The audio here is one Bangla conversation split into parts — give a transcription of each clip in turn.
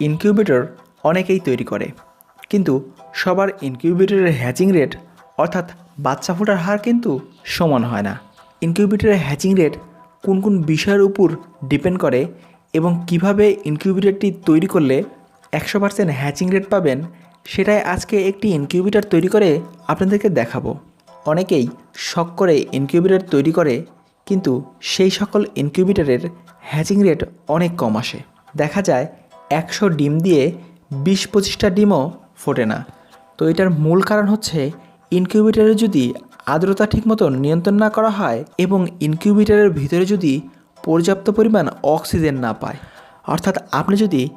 ইনকিউবেটর অনেকেই তৈরি করে। কিন্তু সবার ইনকিউবেটরের হ্যাচিং রেট অর্থাৎ বাচ্চা ফোটার হার কিন্তু সমান হয় না। ইনকিউবেটরের হ্যাচিং রেট কোন কোন বিষয়ের উপর ডিপেন্ড করে এবং কীভাবে ইনকিউবেটরটি তৈরি করলে একশো পার্সেন্ট হ্যাচিং রেট পাবেন, সেটাই আজকে একটি ইনকিউবেটর তৈরি করে আপনাদেরকে দেখাবো। অনেকেই শখ করে ইনকিউবেটর তৈরি করে, কিন্তু সেই সকল ইনকিউবেটরের হ্যাচিং রেট অনেক কম আসে। দেখা যায় একশো ডিম দিয়ে বিশ পঁচিশটা ডিমও ফোটে না। তো এটার মূল কারণ হচ্ছে ইনকিউবেটরে যদি আর্দ্রতা ঠিক ঠিকমতো নিয়ন্ত্রণ না করা হয় এবং ইনকিউবেটরের ভিতরে যদি পর্যাপ্ত পরিমাণ অক্সিজেন না পায়। অর্থাৎ আপনি যদি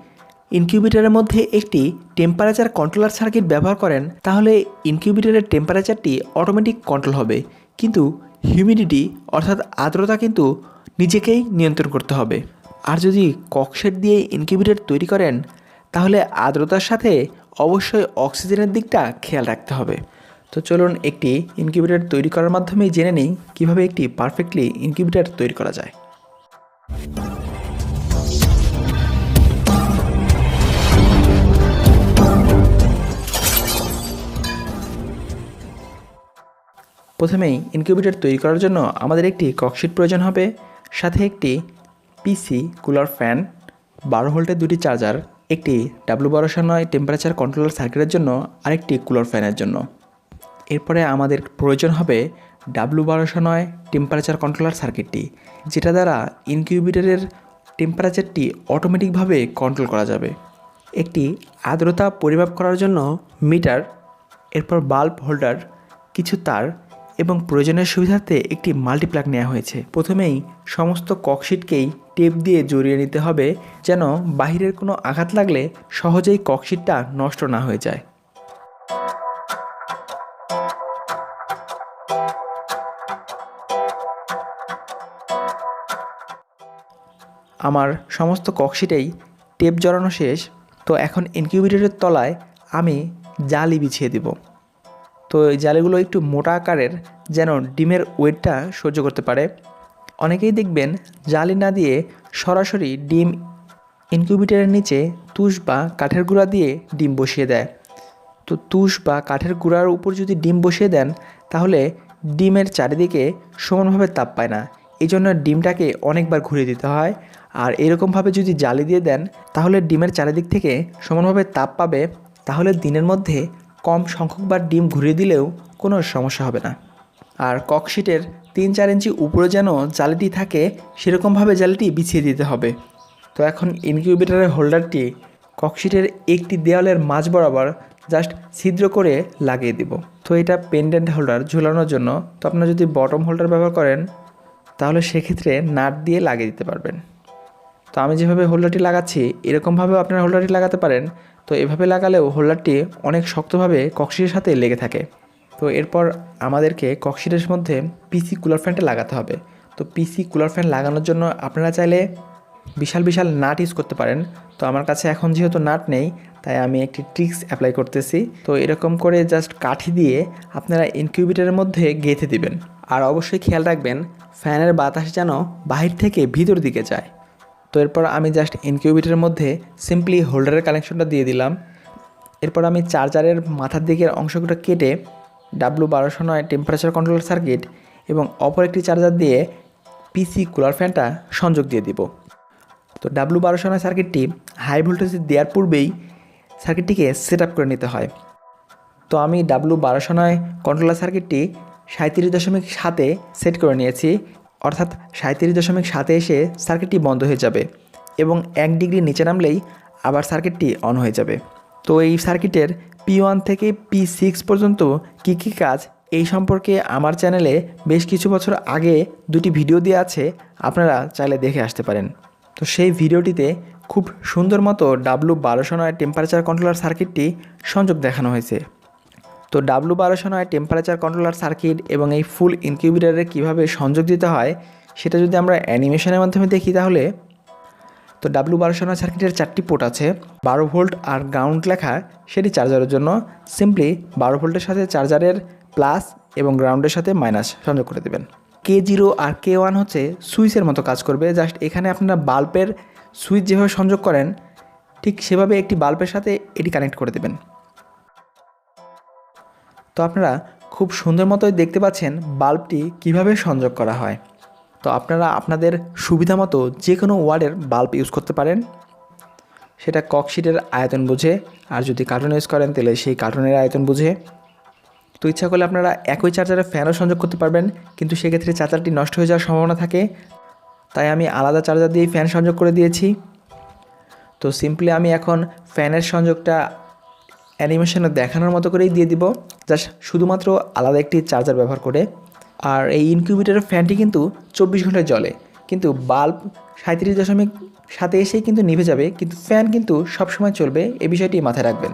ইনকিউবেটরের মধ্যে একটি টেম্পারেচার কন্ট্রোলার সার্কিট ব্যবহার করেন, তাহলে ইনকিউবেটরের টেম্পারেচারটি অটোমেটিক কন্ট্রোল হবে। কিন্তু হিউমিডিটি, অর্থাৎ আর্দ্রতা কিন্তু নিজেকেই নিয়ন্ত্রণ করতে হবে। আর যদি ককশেট দিয়ে ইনকিউবেটর তৈরি করেন, তাহলে আর্দ্রতার সাথে অবশ্যই অক্সিজেনের দিকটা খেয়াল রাখতে হবে। তো চলুন একটি ইনকিউবেটর তৈরি করার মাধ্যমেই জেনে নিই কীভাবে একটি পারফেক্টলি ইনকিউবেটর তৈরি করা যায়। প্রথমেই ইনকিউবেটর তৈরি করার জন্য আমাদের একটি ককশিট প্রয়োজন হবে, সাথে একটি পিসি কুলার ফ্যান বারো ভোল্টের দুটি চার্জার একটি ডাব্লু বারোশো নয় টেম্পারেচার কন্ট্রোলার সার্কিটের জন্য, আরেকটি কুলার ফ্যানের জন্য। এরপরে আমাদের প্রয়োজন হবে ডাব্লু বারোশো নয় টেম্পারেচার কন্ট্রোলার সার্কিটটি যেটা দ্বারা ইনকিউবেটরের টেম্পারেচারটি অটোমেটিকভাবে কন্ট্রোল করা যাবে। একটি আর্দ্রতা পরিমাপ করার জন্য মিটার এরপর বাল্ব হোল্ডার কিছু তার এবং প্রয়োজনের সুবিধার্থে একটি মাল্টিপ্লাগ নেওয়া হয়েছে। প্রথমেই সমস্ত ককশিটকেই টেপ দিয়ে জড়িয়ে নিতে হবে যেন বাহিরের কোনো আঘাত লাগলে সহজেই ককশিটটা নষ্ট না হয়ে যায়। আমার সমস্ত ককশিটেই টেপ জড়ানো শেষ, তো এখন ইনকিউবেটরের তলায় আমি জালি বিছিয়ে দিব। তো এই জালিগুলো একটু মোটা আকারের যেন ডিমের ওয়েটটা সহ্য করতে পারে। অনেকেই দেখবেন জালি না দিয়ে সরাসরি ডিম ইনকিউবেটরের নিচে তুষ বা কাঠের গুঁড়া দিয়ে ডিম বসিয়ে দেয়। তো তুষ বা কাঠের গুঁড়ার উপর যদি ডিম বসিয়ে দেন, তাহলে ডিমের চারিদিকে সমানভাবে তাপ পায় না। এই জন্য ডিমটাকে অনেকবার ঘুরিয়ে দিতে হয়। আর এরকমভাবে যদি জালি দিয়ে দেন, তাহলে ডিমের চারিদিক থেকে সমানভাবে তাপ পাবে। তাহলে দিনের মধ্যে কম সংখ্যকবার ডিম ঘুরিয়ে দিলেও কোনো সমস্যা হবে না। আর ককশিটের তিন চার ইঞ্চি উপরে যেন জালিটি থাকে, সেরকমভাবে জালিটি বিছিয়ে দিতে হবে। তো এখন ইনকিউবেটারের হোল্ডারটি ককশিটের একটি দেওয়ালের মাঝ বরাবর জাস্ট ছিদ্র করে লাগিয়ে দিব। তো এটা পেন্ডেন্ট হোল্ডার ঝুলানোর জন্য। তো আপনারা যদি বটম হোল্ডার ব্যবহার করেন, তাহলে সেক্ষেত্রে নাট দিয়ে লাগিয়ে দিতে পারবেন। তো আমি যেভাবে হোল্ডারটি লাগাচ্ছি, এরকমভাবেও আপনারা হোল্ডারটি লাগাতে পারেন। তো এভাবে লাগালেও হোল্ডারটি অনেক শক্তভাবে কক্সিটের সাথে লেগে থাকে। তো এরপর আমাদেরকে কক্সিটের মধ্যে পিসি কুলার ফ্যানটা লাগাতে হবে। তো পিসি কুলার ফ্যান লাগানোর জন্য আপনারা চাইলে বিশাল বিশাল নাট ইউজ করতে পারেন। তো আমার কাছে এখন যেহেতু নাট নেই, তাই আমি একটি ট্রিক্স অ্যাপ্লাই করতেছি। তো এরকম করে জাস্ট কাঠি দিয়ে আপনারা ইনকিউবেটরের মধ্যে গেঁথে দিবেন। আর অবশ্যই খেয়াল রাখবেন ফ্যানের বাতাস যেন বাহির থেকে ভিতর দিকে যায়। তো এরপর আমি জাস্ট ইনকিউবেটরের মধ্যে সিম্পলি হোল্ডারের কানেকশনটা দিয়ে দিলাম। এরপর আমি চার্জারের মাথার দিকের অংশগুলো কেটে ডাব্লু বারোশো নয় টেম্পারেচার কন্ট্রোলার সার্কিট এবং অপর একটি চার্জার দিয়ে পিসি কুলার ফ্যানটা সংযোগ দিয়ে দিব। তো ডাব্লু বারোশো নয় সার্কিটটি হাই ভোল্টেজ দেওয়ার পূর্বেই সার্কিটটিকে সেট আপ করে নিতে হয়। তো আমি ডাব্লু বারোশো নয় কন্ট্রোলার সার্কিটটি সাঁত্রিশ দশমিক সাতে সেট করে নিয়েছি। অর্থাৎ সাঁত্রিশ দশমিক সাতে এসে সার্কিটটি বন্ধ হয়ে যাবে এবং এক ডিগ্রি নিচে নামলেই আবার সার্কিটটি অন হয়ে যাবে। তো এই সার্কিটের পি ওয়ান থেকে পি সিক্স পর্যন্ত কী কী কাজ এই সম্পর্কে আমার চ্যানেলে বেশ কিছু বছর আগে দুটি ভিডিও দেওয়া আছে, আপনারা চাইলে দেখে আসতে পারেন। তো সেই ভিডিওটিতে খুব সুন্দর মতো ডাব্লু বারোশো নয় টেম্পারেচার কন্ট্রোলার সার্কিটটি সংযোগ দেখানো হয়েছে। তো ডাব্লু বারোশো নয় টেম্পারেচার কন্ট্রোলার সার্কিট এবং এই ফুল ইনকিউবেটারে কীভাবে সংযোগ দিতে হয়, সেটা যদি আমরা অ্যানিমেশনের মাধ্যমে দেখি তাহলে, তো ডাব্লু বারোশো নয় সার্কিটের চারটি পোর্ট আছে, বারো ভোল্ট আর গ্রাউন্ড লেখা, সেটি চার্জারের জন্য সিম্পলি বারো ভোল্টের সাথে চার্জারের প্লাস এবং গ্রাউন্ডের সাথে মাইনাস সংযোগ করে দেবেন। কে জিরো আর কে ওয়ান হচ্ছে সুইচের মতো কাজ করবে জাস্ট এখানে আপনারা বাল্বের সুইচ যেভাবে সংযোগ করেন, ঠিক সেভাবে একটি বাল্বের সাথে এটি কানেক্ট করে দেবেন। তো আপনারা খুব সুন্দর মতোই দেখতে পাচ্ছেন বাল্বটি কীভাবে সংযোগ করা হয়। তো আপনারা আপনাদের সুবিধা মতো যে কোনো ওয়ার্ডের বাল্ব ইউজ করতে পারেন। সেটা ককশিটের আয়তন বুঝে, আর যদি কার্টুন ইউজ করেন তাহলে সেই কার্টুনের আয়তন বুঝে। তো ইচ্ছা করলে আপনারা একই চার্জারে ফ্যানও সংযোগ করতে পারবেন, কিন্তু সেক্ষেত্রে চার্জারটি নষ্ট হয়ে যাওয়ার সম্ভাবনা থাকে। তাই আমি আলাদা চার্জার দিয়ে ফ্যান সংযোগ করে দিয়েছি। তো সিম্পলি আমি এখন ফ্যানের সংযোগটা অ্যানিমেশনে দেখানোর মতো করেই দিয়ে দিব। জাস্ট শুধুমাত্র আলাদা একটি চার্জার ব্যবহার করে। আর এই ইনকিউবেটারের ফ্যানটি কিন্তু চব্বিশ ঘন্টায় জ্বলে। কিন্তু বাল্ব সাঁত্রিশ দশমিক সাথে এসেই কিন্তু নিভে যাবে। কিন্তু ফ্যান কিন্তু সবসময় চলবে। এ বিষয়টি মাথায় রাখবেন।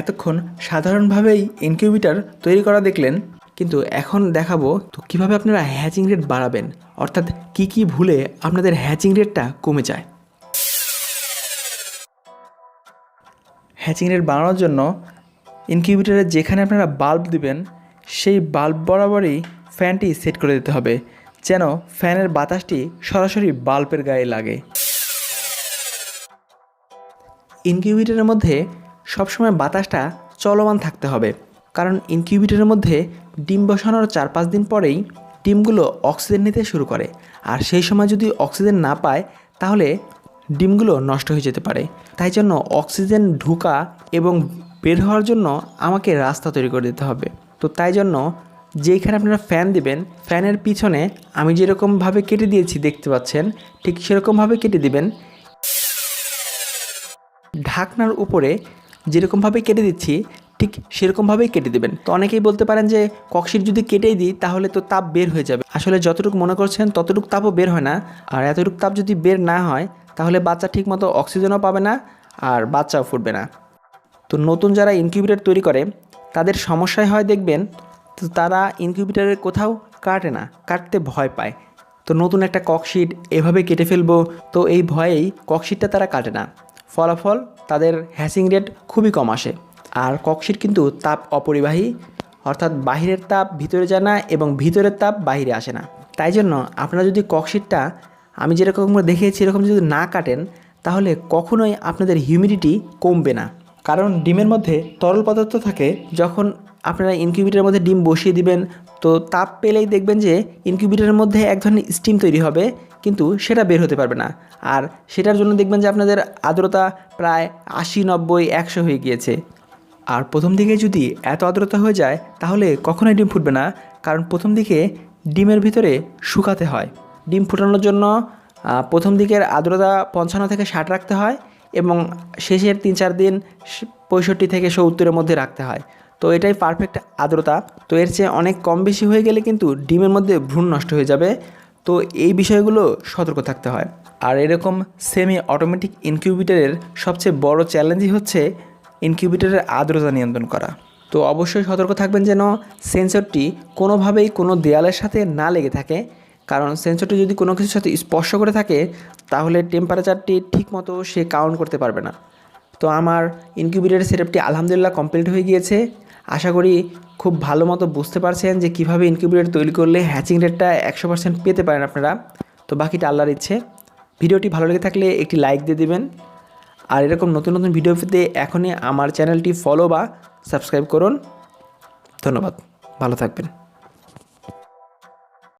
এতক্ষণ সাধারণভাবেই ইনকিউবেটর তৈরি করা দেখলেন, কিন্তু এখন দেখাবো তো কীভাবে আপনারা হ্যাচিং রেট বাড়াবেন, অর্থাৎ কি কি ভুলে আপনাদের হ্যাচিং রেটটা কমে যায়। হ্যাচিং রেট বাড়ানোর জন্য ইনকিউবেটরে যেখানে আপনারা বাল্ব দিবেন, সেই বাল্ব বরাবরই ফ্যানটি সেট করে দিতে হবে, যেন ফ্যানের বাতাসটি সরাসরি বাল্বের গায়ে লাগে। ইনকিউবেটরের মধ্যে সবসময় বাতাসটা চলমান থাকতে হবে। কারণ ইনকিউবেটরের মধ্যে ডিম বসানোর চার পাঁচ দিন পরেই ডিমগুলো অক্সিজেন নিতে শুরু করে। আর সেই সময় যদি অক্সিজেন না পায়, তাহলে ডিমগুলো নষ্ট হয়ে যেতে পারে। তাই জন্য অক্সিজেন ঢুকা এবং বের হওয়ার জন্য আমাকে রাস্তা তৈরি করে দিতে হবে। তো তাই জন্য যেইখানে আপনারা ফ্যান দিবেন, ফ্যানের পিছনে আমি যেরকমভাবে কেটে দিয়েছি দেখতে পাচ্ছেন, ঠিক সেরকমভাবে কেটে দিবেন। ঢাকনার উপরে যেরকমভাবে কেটে দিচ্ছি, ঠিক সেরকমভাবেই কেটে দেবেন। তো অনেকেই বলতে পারেন যে কক্সিট যদি কেটেই দিই, তাহলে তো তাপ বের হয়ে যাবে। আসলে যতটুকু মনে করছেন, ততটুকু তাপও বের হয় না। আর এতটুকু তাপ যদি বের না হয়, তাহলে বাচ্চা ঠিকমতো অক্সিজেনও পাবে না, আর বাচ্চাও ফুটবে না। তো নতুন যারা ইনকিউবেটর তৈরি করে, তাদের সমস্যায় হয় দেখবেন, তো তারা ইনকিউবেটরের কোথাও কাটে না, কাটতে ভয় পায়। তো নতুন একটা ককশিট এভাবে কেটে ফেলব, তো এই ভয়েই ককশিটটা তারা কাটে না। ফলাফল তাদের হ্যাসিং রেট খুবই কম আসে। আর ককশিট কিন্তু তাপ অপরিবাহী, অর্থাৎ বাহিরের তাপ ভিতরে যায় না এবং ভিতরের তাপ বাইরে আসে না। তাই জন্য আপনারা যদি ককশিটটা, আমি যেরকম দেখিয়েছি, এরকম যদি না কাটেন, তাহলে কখনোই আপনাদের হিউমিডিটি কমবে না। কারণ ডিমের মধ্যে তরল পদার্থ থাকে, যখন আপনারা ইনকিউবেটরের মধ্যে ডিম বসিয়ে দিবেন, তো তাপ পেলেই দেখবেন যে ইনকিউবেটরের মধ্যে এক ধরনের স্টিম তৈরি হবে কিন্তু সেটা বের হতে পারবে না। আর সেটার জন্য দেখবেন যে আপনাদের আর্দ্রতা প্রায় আশি, নব্বই, একশো হয়ে গিয়েছে। আর প্রথম দিকে যদি এত আর্দ্রতা হয়ে যায়, তাহলে কখনোই ডিম ফুটবে না। কারণ প্রথম দিকে ডিমের ভিতরে শুকাতে হয়। ডিম ফুটানোর জন্য প্রথম দিকের আর্দ্রতা পঞ্চান্ন থেকে ষাট রাখতে হয় এবং শেষের তিন চার দিন পঁয়ষট্টি থেকে সত্তরের মধ্যে রাখতে হয়। তো এটাই পারফেক্ট আর্দ্রতা। তো এর চেয়ে অনেক কম বেশি হয়ে গেলে কিন্তু ডিমের মধ্যে ভ্রূণ নষ্ট হয়ে যাবে। তো এই বিষয়গুলো সতর্ক থাকতে হয়। আর এরকম সেমি অটোমেটিক ইনকিউবেটরের সবচেয়ে বড় চ্যালেঞ্জই হচ্ছে ইনকিউবেটরের আর্দ্রতা নিয়ন্ত্রণ করা। তো অবশ্যই সতর্ক থাকবেন যেন সেন্সরটি কোনোভাবেই কোনো দেয়ালের সাথে না লেগে থাকে। কারণ সেন্সরটি যদি কোনো কিছুর সাথে স্পর্শ করে থাকে, তাহলে টেম্পারেচারটি ঠিকমতো সে কাউন্ট করতে পারবে না। তো আমার ইনকিউবেটরের সেটআপটি আলহামদুলিল্লাহ কমপ্লিট হয়ে গিয়েছে। আশা করি খুব ভালো মতো বুঝতে পারছেন যে কীভাবে ইনকিউবেটর তৈরি করলে হ্যাচিং রেটটা একশো পার্সেন্ট পেতে পারেন আপনারা। তো বাকিটা আল্লাহর ইচ্ছে। ভিডিওটি ভালো লেগে থাকলে একটি লাইক দিয়ে দেবেন। আর এরকম নতুন নতুন ভিডিও পেতে এখনই আমার চ্যানেলটি ফলো বা সাবস্ক্রাইব করুন। ধন্যবাদ। ভালো থাকবেন।